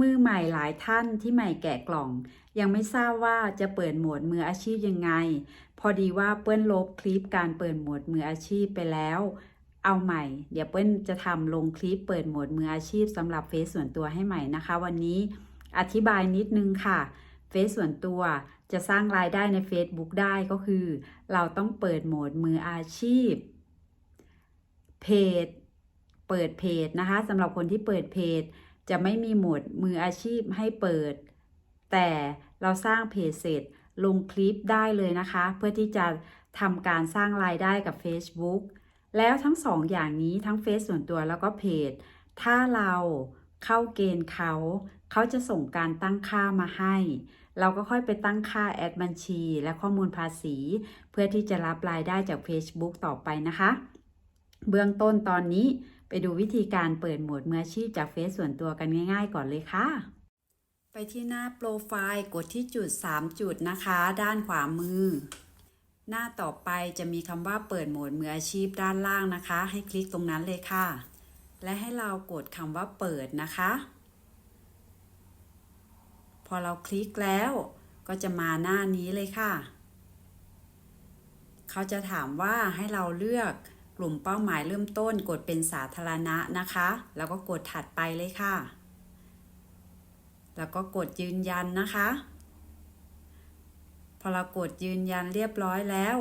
มือใหม่หลายท่านที่ใหม่แกะกล่อง ยังไม่ทราบว่าจะเปิดหมวดมืออาชีพยังไง พอดีว่าเปิ้ลลบคลิปการเปิดหมวดมืออาชีพไปแล้ว เอาใหม่ เดี๋ยวเปิ้ลจะทำลงคลิปเปิดหมวดมืออาชีพสำหรับเฟซส่วนตัวให้ใหม่นะคะ วันนี้อธิบายนิดนึงค่ะเฟซส่วนตัวจะสร้างรายได้ใน Facebook ได้ก็คือ เราต้องเปิดโหมดมืออาชีพ เพจ เปิดเพจนะคะสำหรับคนที่เปิดเพจ จะไม่มีโหมดมืออาชีพให้เปิด แต่เราสร้างเพจเสร็จลงคลิปได้เลยนะคะ เพื่อที่จะทำการสร้างรายได้กับ Facebook แล้วทั้งสองอย่างนี้ทั้งเฟซส่วนตัวแล้วก็เพจ ถ้าเราเข้าเกณฑ์เขา เขาจะส่งการตั้งค่ามาให้ เราก็ค่อยไปตั้งค่าแอดบัญชี และข้อมูลภาษี เพื่อที่จะรับรายได้จาก Facebook ต่อไปนะคะ เบื้องต้นตอนนี้ ดูวิธีการเปิดโหมดมืออาชีพจากเฟซส่วนตัวกันง่ายๆ ก่อนเลยค่ะ ไปที่หน้าโปรไฟล์กดที่จุด 3 จุดนะคะ ด้านขวามือ หน้าต่อไปจะมีคำว่าเปิดโหมดมืออาชีพด้านล่างนะคะ ให้คลิกตรงนั้นเลยค่ะ และให้เรากดคำว่าเปิดนะคะ พอเราคลิกแล้วก็จะมาหน้านี้เลยค่ะ เขาจะถามว่าให้เราเลือก กลุ่มเป้าหมายเริ่มต้นกดเป็นสาธารณะนะคะ แล้วก็กดถัดไปเลยค่ะ แล้วก็กดยืนยันนะคะ พอเรากดยืนยันเรียบร้อยแล้ว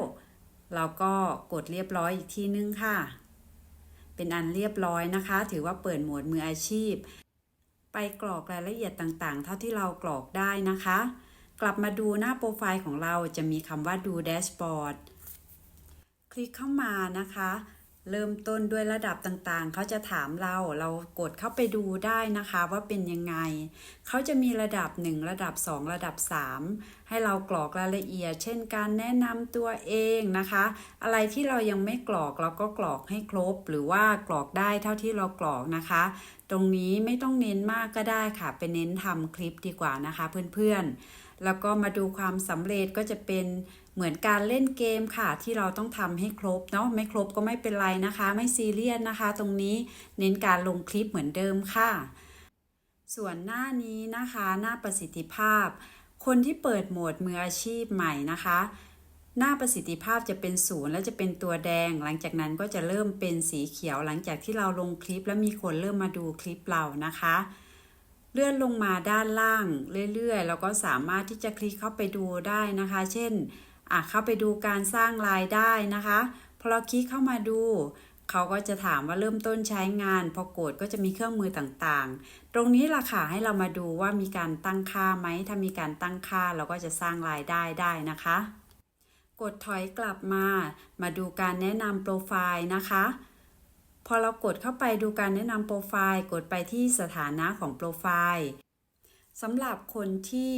เราก็กดเรียบร้อยอีกที่นึงค่ะ เป็นอันเรียบร้อยนะคะ ถือว่าเปิดโหมดมืออาชีพ ไปกรอกรายละเอียดต่างๆ เท่าที่เรากรอกได้นะคะ กลับมาดูหน้าโปรไฟล์ของเราจะมีคำว่าดูแดชบอร์ด คลิกเข้ามานะคะ เริ่มต้นด้วยระดับต่างๆ เขาจะถามเรา เรากดเข้าไปดูได้นะคะว่าเป็นยังไง เขาจะมีระดับ 1 ระดับ 2 ระดับ 3 ให้เรากรอกรายละเอียด เช่นการแนะนำตัวเองนะคะ อะไรที่เรายังไม่กรอกเราก็กรอกให้ครบ หรือว่ากรอกได้เท่าที่เรากรอกนะคะ ตรงนี้ไม่ต้องเน้นมากก็ได้ค่ะไปเน้นทำคลิปดีกว่านะคะ เพื่อนๆ แล้วก็มาดูความสำเร็จก็จะเป็น เหมือนการเล่นเกมค่ะ ที่เราต้องทำให้ครบเนาะไม่ครบก็ไม่เป็นไรนะคะ ไม่ซีเรียสนะคะ ตรงนี้เน้นการลงคลิปเหมือนเดิมค่ะ ส่วนหน้านี้นะคะ หน้าประสิทธิภาพ คนที่เปิดโหมดมืออาชีพใหม่นะคะหน้าประสิทธิภาพจะเป็นศูนย์และจะเป็นตัวแดง หลังจากนั้นก็จะเริ่มเป็นสีเขียว หลังจากที่เราลงคลิปแล้วมีคนเริ่มมาดูคลิปเรานะคะ เลื่อนลงมาด้านล่างเรื่อยๆ เราก็สามารถที่จะคลิกเข้าไปดูได้นะคะ เช่น อะเข้าไปดูการสร้างรายได้นะคะพอเราคลิกเข้ามาดูเขาก็จะถามว่าเริ่มต้นใช้งาน พอกดก็จะมีเครื่องมือต่างๆ ตรงนี้ล่ะค่ะให้เรามาดูว่ามีการตั้งค่าไหม ถ้ามีการตั้งค่าเราก็จะสร้างรายได้ได้นะคะ กดถอยกลับมา มาดูการแนะนำโปรไฟล์นะคะ พอเรากดเข้าไปดูการแนะนำโปรไฟล์ กดไปที่สถานะของโปรไฟล์สำหรับคนที่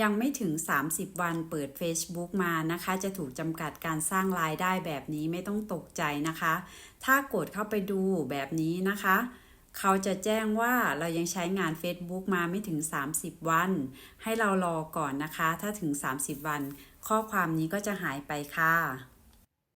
ยังไม่ถึง 30 วันเปิด Facebook มานะคะ จะถูกจำกัดการสร้างรายได้แบบนี้ไม่ต้องตกใจนะคะ ถ้ากดเข้าไปดูแบบนี้นะคะ เขาจะแจ้งว่าเรายังใช้งาน Facebook มาไม่ถึง 30 วัน ให้เรารอก่อนนะคะ ถ้าถึง 30 วัน ข้อความนี้ก็จะหายไปค่ะ